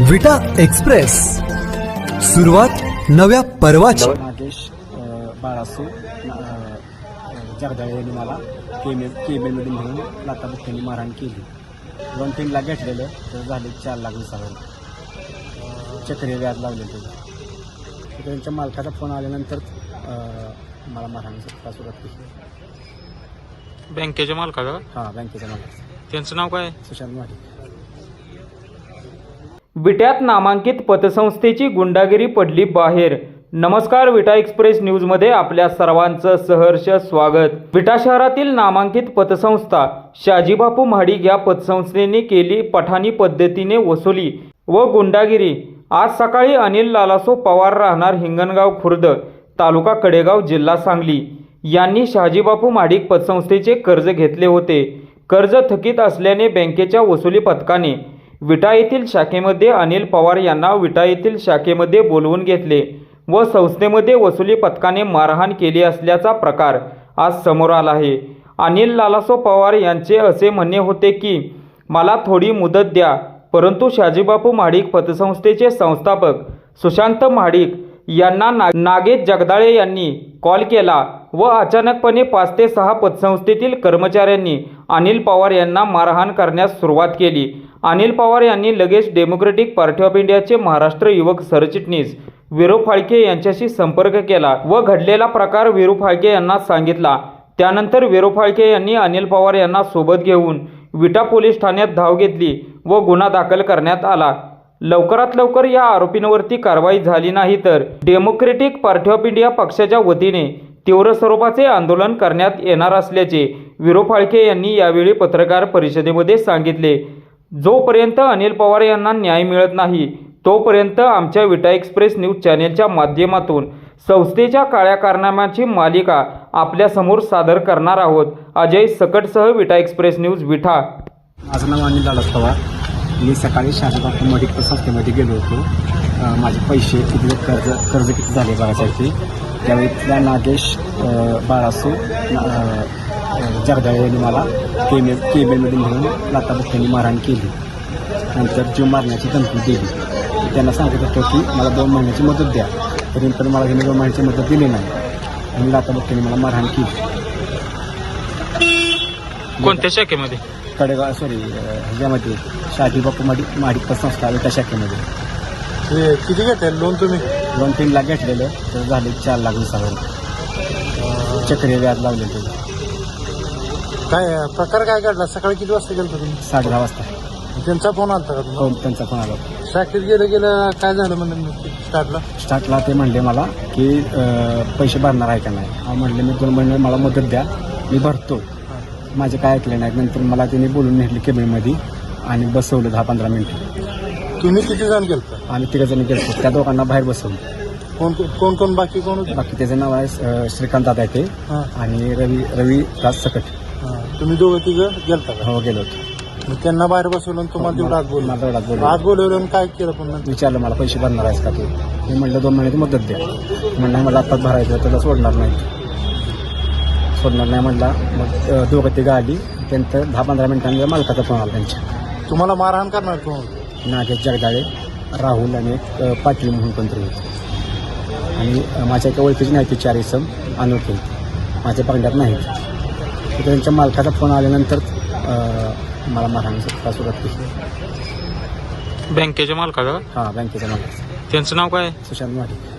विटा एक्सप्रेस. सुरुवात नव्या पर्वाची. नागेश बाळासू जगदाळे यांनी मला केमे केबेमध्ये नेऊन लाताबुक्क्यांनी मारहाण केली. दोन तीन लाख घेतलेलं तर झाले चार लाख वीस हजार चक्रीय व्याज लावलेलं त्यांच्या मालकाचा फोन आल्यानंतर मला मारहाणीचा त्रास सुरुवात केली बँकेच्या मालकाचा? हां बँकेच्या मालकाचा. त्यांचं नाव काय? सुशांत महाडिक विट्यात नामांकित पतसंस्थेची गुंडागिरी पडली बाहेर. नमस्कार विटा एक्सप्रेस न्यूजमध्ये आपल्या सर्वांचं सहर्ष स्वागत. विटा शहरातील नामांकित पतसंस्था शाजीबापू महाडिक या पतसंस्थेने केली पठाणी पद्धतीने वसुली व गुंडागिरी. आज सकाळी अनिल लालासो पवार राहणार हिंगणगाव खुर्द तालुका कडेगाव जिल्हा सांगली. यांनी शहाजीबापू महाडिक पतसंस्थेचे कर्ज घेतले होते. कर्ज थकीत असल्याने बँकेच्या वसुली पथकाने विटा येथील शाखेमध्ये अनिल पवार यांना विटा येथील शाखेमध्ये बोलवून घेतले व संस्थेमध्ये वसुली पथकाने मारहाण केली असल्याचा प्रकार आज समोर आला आहे. अनिल लालासो पवार यांचे असे म्हणणे होते की मला थोडी मुदत द्या परंतु शाजीबापू महाडिक पतसंस्थेचे संस्थापक सुशांत महाडिक यांना ना नागेश जगदाळे यांनी कॉल केला व अचानकपणे पाच ते सहा पतसंस्थेतील कर्मचाऱ्यांनी अनिल पवार यांना मारहाण करण्यास सुरुवात केली. अनिल पवार यांनी लगेच डेमोक्रेटिक पार्टी ऑफ इंडियाचे महाराष्ट्र युवक सरचिटणीस विरू फाळके यांच्याशी संपर्क केला व घडलेला प्रकार विरू फाळके यांना सांगितला. त्यानंतर विरू फाळके यांनी अनिल पवार यांना सोबत घेऊन विटा पोलीस ठाण्यात धाव घेतली व गुन्हा दाखल करण्यात आला. लवकरात लवकर या आरोपींवरती कारवाई झाली नाही तर डेमोक्रेटिक पार्टी ऑफ इंडिया पक्षाच्या वतीने तीव्र स्वरूपाचे आंदोलन करण्यात येणार असल्याचे विरो फाळके यांनी यावेळी पत्रकार परिषदेमध्ये सांगितले. जोपर्यंत अनिल पवार यांना न्याय मिळत नाही तोपर्यंत आमच्या विटा एक्सप्रेस न्यूज चॅनेलच्या माध्यमातून संस्थेच्या काळ्या कारनाम्याची मालिका आपल्यासमोर सादर करणार आहोत. अजय सकटसह विटा एक्सप्रेस न्यूज विठा माझं नाव अनिल दादा पवार. मी सकाळी शारदा मेडिकल संस्थेमध्ये गेलो होतो. माझे पैसे किती कर्ज कर्ज किती झाले बघायसाठी? त्यावेळी तिथल्या नागेश बाळासू जगदाळे यांनी मला केमे केबेमध्ये नेऊन लाताबुक्क्यांनी मारहाण केली. नंतर जीव मारण्याची धमकी दिली. त्यांना सांगत होतो की मला दोन महिन्याची मदत द्या. तरी पण मला त्यांनी दोन महिन्याची मदत दिली नाही. आणि लाताबुक्क्यांनी मला मारहाण केली. कोणत्या शाखेमध्ये? कडेगाव सॉरी ह्याच्यामध्ये शादी बापू माडी माडिक संस्था त्या शाखेमध्ये. किती घेताय लोन तुम्ही? दोन तीन लाख घेतलेलं तर झाले चार लाख वीस हजार चक्रीय व्याज लावले ते काय प्रकार काय घडला सकाळी किती वाजता गेलो तुम्ही? साडे दहा वाजता. त्यांचा फोन आलता का तुम्हाला? हो त्यांचा फोन आला शाखेत गेलं गेलं काय झालं म्हणजे स्टार्टला स्टार्टला ते म्हणले मला की अं, पैसे भरणार आहे का नाही? हा म्हणले मी दोन महिने मला मदत द्या. मी भरतो. माझे काय ऐकले नाहीत नंतर मला त्यांनी बोलून नेले केबिनमध्ये आणि बसवलं दहा पंधरा मिनिटं. तुम्ही किती जण गेलता? आणि तिघ जण गेलो त्या दोघांना बाहेर बसवलं. कोण कोण कोण? बाकी कोण होते? बाकी त्याचं नाव आहे अं, श्रीकांत दादा आहे ते. हां, आणि रवी रवी राज सकट. तुम्ही दोघं तिघं गेलता का? हो गेलो होतो. मग त्यांना बाहेर बसवलं आणि तुम्हाला तेवढं आत बोललं. मला तेवढाच बोललो. आत बोलवलं आणि काय केलं पण नंतर? विचारलं मला पैसे भरणार आहेस का तू? मी म्हटलं दोन महिन्याची मदत द्या म्हणलं मला आत्ताच भरायचं त्याला सोडणार नाही. सोडणार नाही म्हटला मग अं, दोघं तिघं आली. त्यानंतर दहा पंधरा मिनिटांनी मालकाचा फोन आला त्यांच्या. तुम्हाला मारहाण करणार कोण? नागेश जगदाळे राहुल आणि एक अं, पाटील म्हणून कोणतरी होते. आणि अं, माझ्या एका ओळखीची नाही ती चार इसम अनोळखी माझ्या पांड्यात नाहीत त्यांच्या मालकाचा फोन आल्यानंतर मला मारहाणीचा त्रास सुरुवात केली बँकेच्या मालकाचा? हां बँकेच्या मालकाचा. त्यांचं नाव काय? सुशांत महाडिक